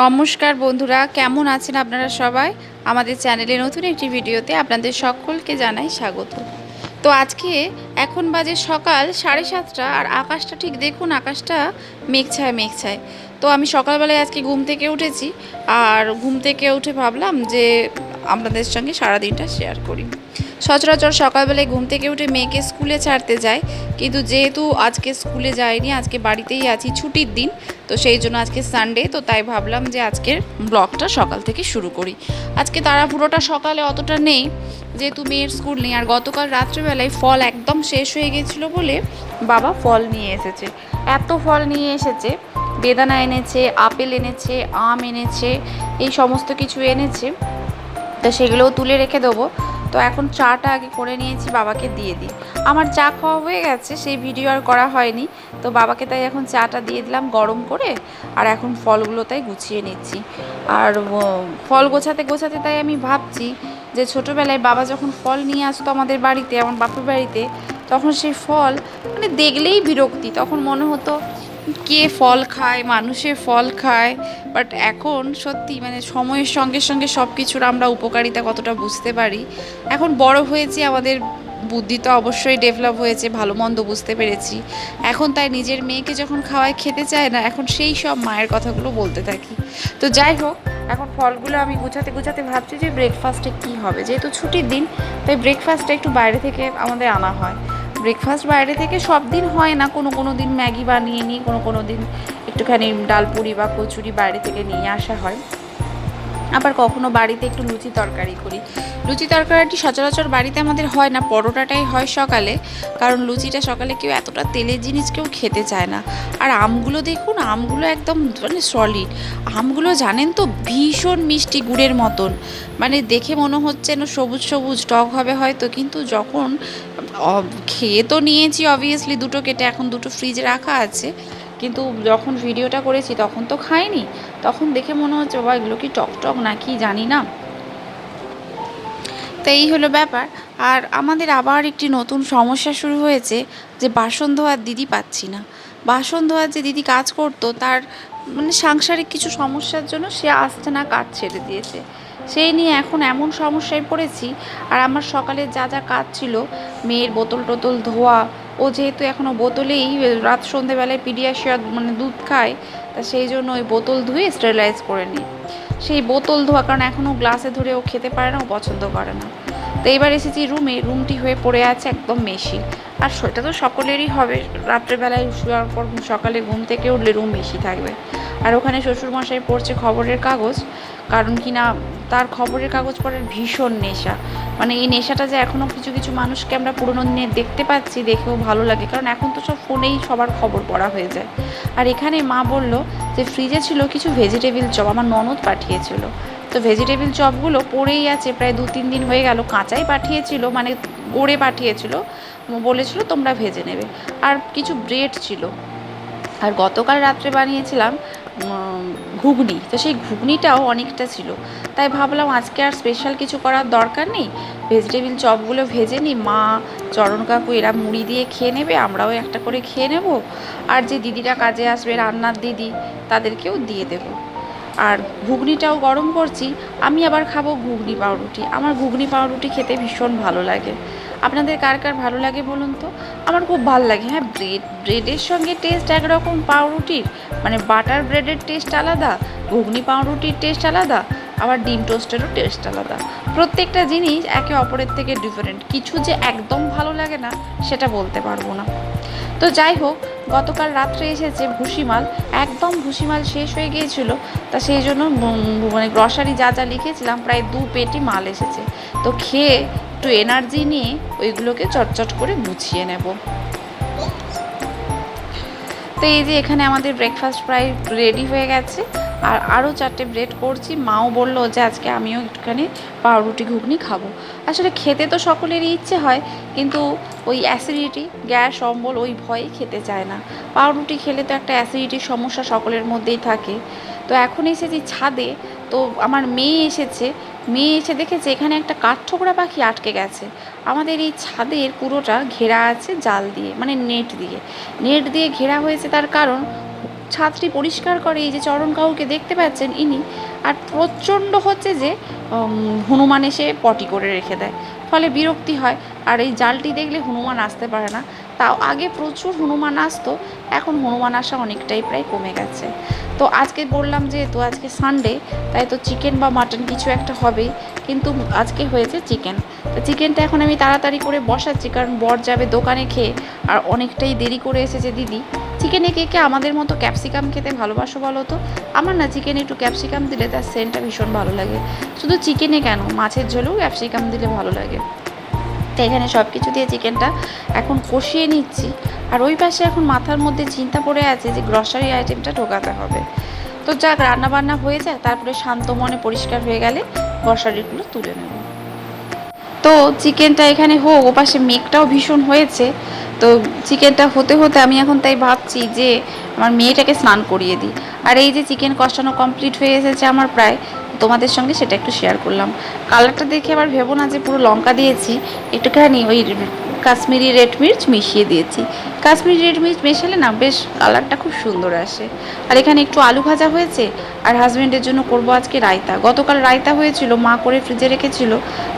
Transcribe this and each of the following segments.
নমস্কার বন্ধুরা, কেমন আছেন আপনারা সবাই? আমাদের চ্যানেলে নতুন একটি ভিডিওতে আপনাদের সকলকে জানাই স্বাগত। তো আজকে এখন বাজে সকাল সাড়ে সাতটা আর আকাশটা ঠিক দেখুন, আকাশটা মেঘছায় মেঘছায়। তো আমি সকালবেলায় আজকে ঘুম থেকে উঠেছি আর ঘুম থেকে উঠে ভাবলাম যে আপনাদের সঙ্গে সারাদিনটা শেয়ার করি। সচরাচর সকালবেলায় ঘুম থেকে উঠে মেয়েকে স্কুলে ছাড়তে যায় কিন্তু যেহেতু আজকে স্কুলে যায়নি আজকে বাড়িতেই আছি, ছুটির দিন, তো সেই জন্য আজকে সানডে তো তাই ভাবলাম যে আজকের ব্লগটা সকাল থেকে শুরু করি। আজকে তারা পুরোটা সকালে অতটা নেই, যেহেতু মেয়ের স্কুল নেই, আর গতকাল রাত্রেবেলায় ফল একদম শেষ হয়ে গেছিল বলে বাবা ফল নিয়ে এসেছে। এত ফল নিয়ে এসেছে, বেদানা এনেছে, আপেল এনেছে, আম এনেছে, এই সমস্ত কিছু এনেছে তো সেগুলোও তুলে রেখে দেবো। তো এখন চাটা আগে করে নিয়েছি, বাবাকে দিয়ে দিই। আমার চা খাওয়া হয়ে গেছে, সেই ভিডিও আর করা হয়নি। তো বাবাকে তাই এখন চাটা দিয়ে দিলাম গরম করে, আর এখন ফলগুলো তাই গুছিয়ে নিচ্ছি। আর ফল গোছাতে গোছাতে তাই আমি ভাবছি যে ছোটোবেলায় বাবা যখন ফল নিয়ে আসতো আমাদের বাড়িতে, আমার বাপের বাড়িতে, তখন সেই ফল মানে দেখলেই বিরক্তি, তখন মনে হতো কে ফল খায় মানুষের ফল খায় বাট এখন সত্যি মানে সময়ের সঙ্গে সঙ্গে সব কিছুর আমরা উপকারিতা কতটা বুঝতে পারি। এখন বড় হয়েছি, আমাদের বুদ্ধি তো অবশ্যই ডেভেলপ হয়েছে, ভালো মন্দ বুঝতে পেরেছি। এখন তাই নিজের মেয়েকে যখন খাওয়ায় খেতে চায় না, এখন সেই সব মায়ের কথাগুলো বলতে থাকি। তো যাই হোক, এখন ফলগুলো আমি গুছাতে গুছাতে ভাবছি যে ব্রেকফাস্টে কী হবে। যেহেতু ছুটির দিন, তাই ব্রেকফাস্টটা একটু বাইরে থেকে আমাদের আনা হয়। ব্রেকফাস্ট বাইরে থেকে সব দিন হয় না। কোনো কোনো দিন ম্যাগি বানিয়ে নিই, কোনো কোনো দিন একটুখানি ডালপুরি বা কচুরি বাইরে থেকে নিয়ে আসা হয়। আবার কখনো বাড়িতে একটু লুচি তরকারি করি। লুচি তরকারিটি সচরাচর বাড়িতে আমাদের হয় না, পরোটাটাই হয় সকালে। কারণ লুচিটা সকালে কেউ এতটা তেলের জিনিস কেউ খেতে চায় না। আর আমগুলো দেখুন, আমগুলো একদম মানে সলিড আমগুলো জানেন তো, ভীষণ মিষ্টি গুড়ের মতন। মানে দেখে মনে হচ্ছে না সবুজ সবুজ, টক হবে হয়তো, কিন্তু যখন খেয়ে তো নিয়েছি অবভিয়াসলি দুটো কেটে এখন দুটো ফ্রিজে রাখা আছে। কিন্তু যখন ভিডিওটা করেছি তখন তো খাইনি। তখন দেখে মনে হচ্ছে বাবা এগুলো কি টক টক নাকি? জানি না। তো এই হলো ব্যাপার। আর আমাদের আবার একটি নতুন সমস্যা শুরু হয়েছে যে বাসন ধোয়ার দিদি পাচ্ছি না। বাসন ধোয়ার যে দিদি কাজ করতো, তার মানে সাংসারিক কিছু সমস্যার জন্য সে আসছে না কাজ ছেড়ে দিয়েছে। সেই নিয়ে এখন এমন সমস্যায় পড়েছি, আর আমার সকালে যা যা কাজ ছিল, মেয়ের বোতল টোতল ধোয়া, ও যেহেতু এখনও বোতলেই, রাত সন্ধেবেলায় পিডিয়াশিয়া মানে দুধ খায়, তা সেই জন্য ওই বোতল ধুয়ে স্টেরিলাইজ করে নিই। সেই বোতল ধোয়া কারণ এখনও গ্লাসে ধরে ও খেতে পারে না, ও পছন্দ করে না। তো এবার এসেছি রুমে রুমটি হয়ে পড়ে আছে একদম মেশি আর সেটা তো সকলেরই হবে। রাত্রেবেলায় শোয়ার পর সকালে ঘুম থেকে উঠলে রুম বেশি থাকবে। আর ওখানে শ্বশুরমশাই পড়ছে খবরের কাগজ, কারণ কি না, তার খবরের কাগজ পড়ার ভীষণ নেশা। মানে এই নেশাটা যে এখনও কিছু কিছু মানুষকে আমরা পুরোনো দিনে দেখতে পাচ্ছি, দেখেও ভালো লাগে। কারণ এখন তো সব ফোনেই সবার খবর পড়া হয়ে যায়। আর এখানে মা বলল যে ফ্রিজে ছিল কিছু ভেজিটেবিল চপ আমার ননদ পাঠিয়েছিল। তো ভেজিটেবিল চপগুলো পড়েই আছে, প্রায় দু তিন দিন হয়ে গেল, কাঁচাই পাঠিয়েছিল মানে গড়ে পাঠিয়েছিল। বলেছিল তোমরা ভেজে নেবে। আর কিছু ব্রেড ছিল। আর গতকাল রাত্রে বানিয়েছিলাম ঘুগনি। তো সেই ঘুগনিটাও অনেকটা ছিল। তাই ভাবলাম আজকে আর স্পেশাল কিছু করার দরকার নেই। ভেজিটেবিল চপগুলো ভেজে নিই। মা, চরণ কাকু এরা মুড়ি দিয়ে খেয়ে নেবে, আমরাও একটা করে খেয়ে নেব। আর যে দিদিরা কাজে আসবে, রান্নার দিদি, তাদেরকেও দিয়ে দেবো। আর ঘুগনিটাও গরম করছি, আমি আবার খাব ঘুগনি পাউরুটি। আমার ঘুগনি পাউরুটি খেতে ভীষণ ভালো লাগে। আপনাদের কার কার ভালো লাগে বলুন তো? আমার খুব ভালো লাগে হ্যাঁ ব্রেড, ব্রেডের সঙ্গে টেস্ট একরকম পাউরুটির মানে বাটার ব্রেডের টেস্ট আলাদা, ঘুগনি পাউরুটির টেস্ট আলাদা, আবার ডিম টোস্টেরও টেস্ট আলাদা। প্রত্যেকটা জিনিস একে অপরের থেকে ডিফারেন্ট কিছু যে একদম ভালো লাগে না, সেটা বলতে পারব না। তো যাই হোক গতকাল রাত্রে এসেছে ভুসিমাল, একদম ভুসিমাল শেষ হয়ে গিয়েছিল, তা সেই জন্য মানে গ্রসারি যা যা লিখেছিলাম, প্রায় দু পেটি মাল এসেছে। তো খেয়ে একটু এনার্জি নিয়ে ওইগুলোকে চটচট করে গুছিয়ে নেব। তো এই যে এখানে আমাদের ব্রেকফাস্ট প্রায় রেডি হয়ে গেছে। আর আরও চারটে ব্রেড করছি। মাও বলল যে আজকে আমিও একটুখানি পাউরুটি ঘুগনি খাব। আসলে খেতে তো সকলেরই ইচ্ছে হয়, কিন্তু ওই অ্যাসিডিটি গ্যাস, অম্বল ওই ভয়ে খেতে চায় না। পাউরুটি খেলে তো একটা অ্যাসিডিটির সমস্যা সকলের মধ্যেই থাকে। তো এখন এসেছি ছাদে, তো আমার মেয়ে এসেছে। মেয়ে এসে দেখেছে এখানে একটা কাঠঠোকরা পাখি আটকে গেছে। আমাদের এই ছাদের পুরোটা ঘেরা আছে জাল দিয়ে মানে নেট দিয়ে। নেট দিয়ে ঘেরা হয়েছে তার কারণ ছাদটি পরিষ্কার করে, এই যে চরণ কাউকে দেখতে পাচ্ছেন ইনি, আর প্রচণ্ড হচ্ছে যে হনুমান এসে পটি করে রেখে দেয়। ফলে বিরক্তি হয়। আর এই জালটি দেখলে হনুমান আসতে পারে না। তাও আগে প্রচুর হনুমান আসতো, এখন হনুমান আসা অনেকটাই প্রায় কমে গেছে। তো আজকে বললাম যে, তো আজকে সানডে তাই তো চিকেন বা মাটন কিছু একটা হবেই, কিন্তু আজকে হয়েছে চিকেন তো চিকেনটা এখন আমি তাড়াতাড়ি করে বসাচ্ছি, কারণ বর যাবে দোকানে খেয়ে, আর অনেকটাই দেরি করে এসেছে দিদি। চিকেনে কে কে আমাদের মতো ক্যাপসিকাম খেতে ভালোবাসো বলো তো? আমার না চিকেনে একটু ক্যাপসিকাম দিলে তার সেন্টটা ভীষণ ভালো লাগে। শুধু চিকেনে কেন? মাছের ঝোলেও ক্যাপসিকাম দিলে ভালো লাগে। তো এখানে সব কিছু দিয়ে চিকেনটা এখন কষিয়ে নিচ্ছি। আর ওই পাশে এখন মাথার মধ্যে চিন্তা পড়ে আছে যে গ্রসারি আইটেমটা ঢোকাতে হবে। তো যাক রান্না বান্না হয়ে যাক, তারপরে শান্ত মনে পরিষ্কার হয়ে গেলে গ্রসারিগুলো তুলে নেব। তো চিকেনটা এখানে হোক, ওপাশে মেঘটাও ভীষণ হয়েছে। তো চিকেনটা হতে হতে আমি এখন তাই ভাবছি যে আমার মেয়েটাকে স্নান করিয়ে দিই। আর এই যে চিকেন কষানো কমপ্লিট হয়ে এসেছে আমার প্রায় তোমাদের সঙ্গে সেটা একটু শেয়ার করলাম। কালারটা দেখে আবার ভেবো না যে পুরো লঙ্কা দিয়েছি, একটুখানি ওই কাশ্মীরি রেড মির্চ মিশিয়ে দিয়েছি। কাশ্মীরি রেড মির্চ মেশালে না বেশ কালারটা খুব সুন্দর আসে। আর এখানে একটু আলু ভাজা হয়েছে, আর হাজব্যান্ডের জন্য করব আজকে রায়তা। গতকাল রায়তা হয়েছিল, মা করে ফ্রিজে রেখেছিল।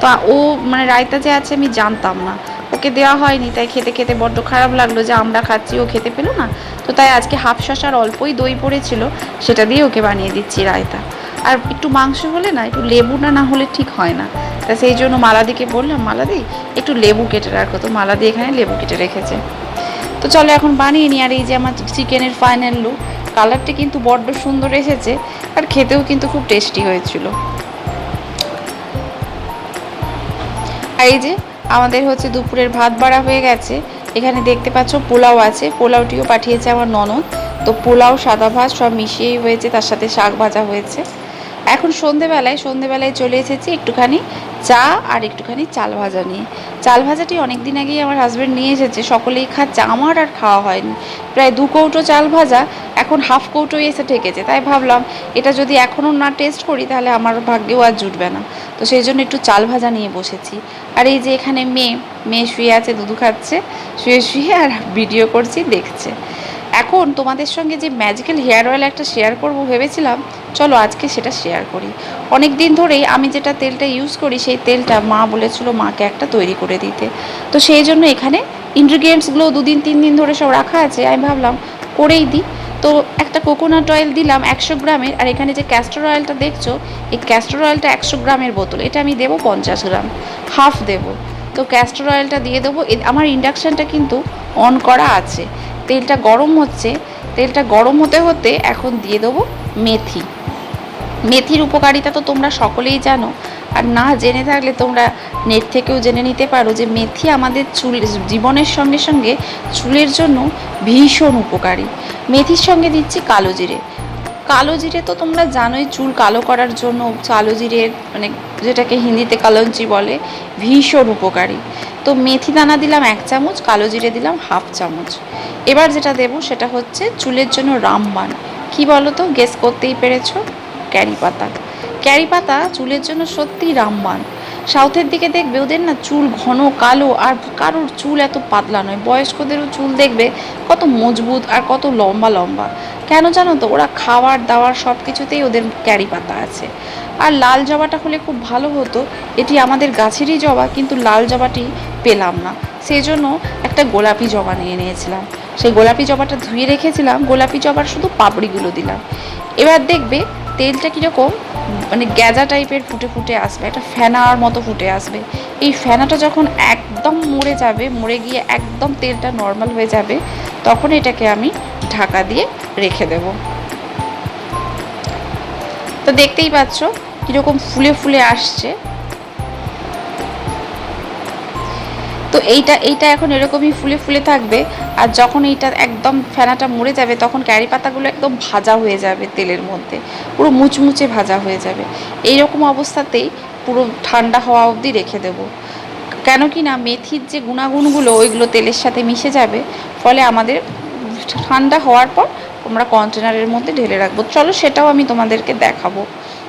তো ও মানে রায়তা যে আছে আমি জানতাম না। ওকে দেওয়া হয়নি, তাই খেতে খেতে বড্ড খারাপ লাগল যে আমরা খাচ্ছি, ও খেতে পেল না। তো তাই আজকে হাফ শশার অল্পই দই পড়েছিল, সেটা দিয়ে ওকে বানিয়ে দিচ্ছি রায়তা। আর একটু মাংস হলে না, একটু লেবুটা না হলে ঠিক হয় না। তা সেই জন্য মালাদিকে বললাম, মালাদি, একটু লেবু কেটে রাখো তো। মালাদি এখানে লেবু কেটে রেখেছে। তো চলো এখন বানিয়ে নিই। আর এই যে আমার চিকেনের ফাইনাল লুক কালারটা কিন্তু বড্ড সুন্দর এসেছে, আর খেতেও কিন্তু খুব টেস্টি হয়েছিল। আর এই যে আমাদের হচ্ছে দুপুরের ভাত বাড়া হয়ে গেছে। এখানে দেখতে পাচ্ছ পোলাও আছে। পোলাওটিও পাঠিয়েছে আমার ননদ। তো পোলাও, সাদা ভাত সব মিশিয়েই হয়েছে, তার সাথে শাক ভাজা হয়েছে। এখন সন্ধেবেলায় সন্ধেবেলায় চলে এসেছি একটুখানি চা আর একটুখানি চাল ভাজা নিয়ে। চাল ভাজাটি অনেক দিন আগেই আমার হাজব্যান্ড নিয়ে এসেছে, সকলেই খাচ্ছে আমার আর খাওয়া হয়নি। প্রায় দু কৌটো চাল ভাজা, এখন হাফ কৌটোই এসে ঠেকেছে। তাই ভাবলাম, এটা যদি এখনও না টেস্ট করি, তাহলে আমার ভাগ্যেও আর জুটবে না। তো সেই জন্য একটু চাল ভাজা নিয়ে বসেছি। আর এই যে এখানে মেয়ে মেয়ে শুয়ে আছে, দুধু খাচ্ছে, শুয়ে শুয়ে আর ভিডিও করছি, দেখছে। এখন তোমাদের সঙ্গে যে ম্যাজিক্যাল হেয়ার অয়েল একটা শেয়ার করব ভেবেছিলাম, চলো আজকে সেটা শেয়ার করি। অনেক দিন ধরেই আমি যেটা তেলটা ইউজ করি, সেই তেলটা মা বলেছিল মাকে একটা তৈরি করে দিতে। তো সেই জন্য এখানে ইনগ্রিডিয়েন্টসগুলো দুদিন, তিন দিন ধরে সব রাখা আছে, আমি ভাবলাম করেই দিই। তো একটা কোকোনাট অয়েল দিলাম একশো গ্রামের, আর এখানে যে ক্যাস্টর অয়েলটা দেখছ, এই ক্যাস্টর অয়েলটা একশো গ্রামের বোতল, এটা আমি দেবো পঞ্চাশ গ্রাম হাফ দেবো। তো ক্যাস্টর অয়েলটা দিয়ে দেবো আমার ইন্ডাকশানটা কিন্তু অন করা আছে। তেলটা গরম হচ্ছে, তেলটা গরম হতে হতে এখন দিয়ে দেবো মেথি। মেথির উপকারিতা তো তোমরা সকলেই জানো। আর না জেনে থাকলে তোমরা নেট থেকেও জেনে নিতে পারো যে মেথি আমাদের চুল, জীবনের সঙ্গে সঙ্গে চুলের জন্য ভীষণ উপকারী। মেথির সঙ্গে দিচ্ছি কালো জিরে। কালো জিরে তো তোমরা জানোই, চুল কালো করার জন্য কালো জিরে মানে যেটাকে হিন্দিতে কালঞ্চি বলে, ভীষণ উপকারী। তো মেথি দানা দিলাম এক চামচ, কালো জিরে দিলাম হাফ চামচ। এবার যেটা দেব সেটা হচ্ছে চুলের জন্য রামবান। কি বলো তো গেস করতেই পেরেছ? ক্যারি পাতা। ক্যারি পাতা চুলের জন্য সত্যি রামবান। সাউথের দিকে দেখবে ওদের না চুল ঘন, কালো, আর কারোর চুল এত পাতলা নয়। বয়স্কদেরও চুল দেখবে কত মজবুত আর কত লম্বা লম্বা। কেন জানো তো, ওরা খাওয়ার, দাওয়ার সব কিছুতেই ওদের ক্যারি পাতা আছে। আর লাল জবাটা হলে খুব ভালো হতো, এটি আমাদের গাছেরই জবা, কিন্তু লাল জবাটি পেলাম না। সেই জন্য একটা গোলাপি জবা নিয়ে নিয়েছিলাম। সেই গোলাপি জবাটা ধুয়ে রেখেছিলাম, গোলাপি জবার শুধু পাপড়িগুলো দিলাম। এবার দেখবে তেলটা কীরকম মানে গ্যাজা টাইপের ফুটে ফুটে আসবে, একটা ফেনার মতো ফুটে আসবে। এই ফেনাটা যখন একদম মরে যাবে, মরে গিয়ে একদম তেলটা নর্মাল হয়ে যাবে, তখন এটাকে আমি ঢাকা দিয়ে রেখে দেব। তো দেখতেই পাচ্ছ, কীরকম ফুলে ফুলে আসছে। তো এইটা এইটা এখন এরকমই ফুলে ফুলে থাকবে। আর যখন এইটা একদম ফেনাটা মরে যাবে, তখন ক্যারি পাতাগুলো একদম ভাজা হয়ে যাবে তেলের মধ্যে। পুরো মুচমুচে ভাজা হয়ে যাবে। এই রকম অবস্থাতেই পুরো ঠান্ডা হওয়া অবধি রেখে দেবো। কেন কি না মেথির যে গুণাগুণগুলো ওইগুলো তেলের সাথে মিশে যাবে, ফলে আমাদের ঠান্ডা হওয়ার পর আমরা কন্টেনারের মধ্যে ঢেলে রাখব। চলো সেটাও আমি তোমাদেরকে দেখাবো।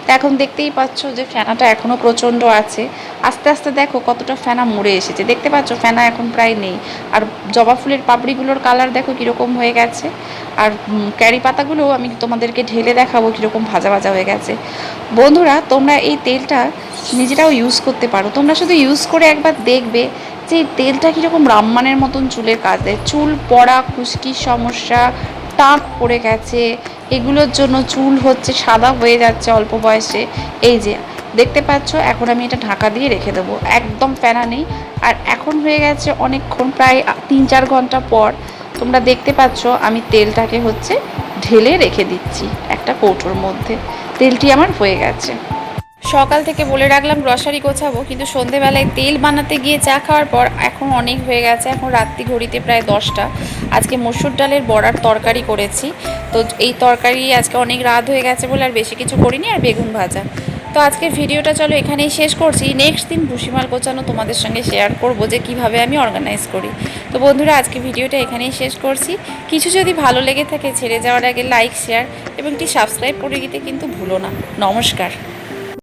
এখন দেখতেই পাচ্ছ যে ফেনাটা এখনও প্রচণ্ড আছে। আস্তে আস্তে দেখো কতটা ফেনা মরে এসেছে। দেখতে পাচ্ছ ফেনা এখন প্রায় নেই। আর জবা ফুলের পাপড়িগুলোর কালার দেখো কীরকম হয়ে গেছে। আর ক্যারি পাতাগুলো আমি তোমাদেরকে ঢেলে দেখাবো কীরকম ভাজা ভাজা হয়ে গেছে। বন্ধুরা, তোমরা এই তেলটা নিজেরাও ইউজ করতে পারো। তোমরা শুধু ইউজ করে একবার দেখবে যে এই তেলটা কীরকম রামমানের মতন চুলের কাজ দেয়। চুল পড়া, খুশকির সমস্যা, টাক পড়ে গেছে এগুলোর জন্য চুল হচ্ছে সাদা হয়ে যাচ্ছে অল্প বয়সে। এই যে, দেখতে পাচ্ছ, এখন আমি এটা ঢাকা দিয়ে রেখে দেবো। একদম ফেনা নেই। আর এখন হয়ে গেছে অনেকক্ষণ, প্রায় তিন চার ঘণ্টা পর। তোমরা দেখতে পাচ্ছ, আমি তেলটাকে হচ্ছে ঢেলে রেখে দিচ্ছি একটা কৌটোর মধ্যে। তেলটি আমার হয়ে গেছে। সকাল থেকে বলে রাখলাম, গ্রসারি গোছাবো, কিন্তু সন্ধেবেলায় তেল বানাতে গিয়ে চা খাওয়ার পর এখন অনেক হয়ে গেছে। এখন রাত্রি ঘড়িতে প্রায় দশটা। আজকে মসুর ডালের বড়ার তরকারি করেছি। তো এই তরকারি আজকে অনেক রাত হয়ে গেছে বলে আর বেশি কিছু করিনি, আর বেগুন ভাজা। তো আজকে ভিডিওটা চলো এখানেই শেষ করছি। নেক্সট দিন ভুসিমাল গোছানো তোমাদের সঙ্গে শেয়ার করব যে কীভাবে আমি অর্গানাইজ করি। তো বন্ধুরা, আজকে ভিডিওটা এখানেই শেষ করছি। কিছু যদি ভালো লেগে থাকে, ছেড়ে যাওয়ার আগে লাইক শেয়ার এবং একটি সাবস্ক্রাইব করে দিতে কিন্তু ভুলো না। নমস্কার।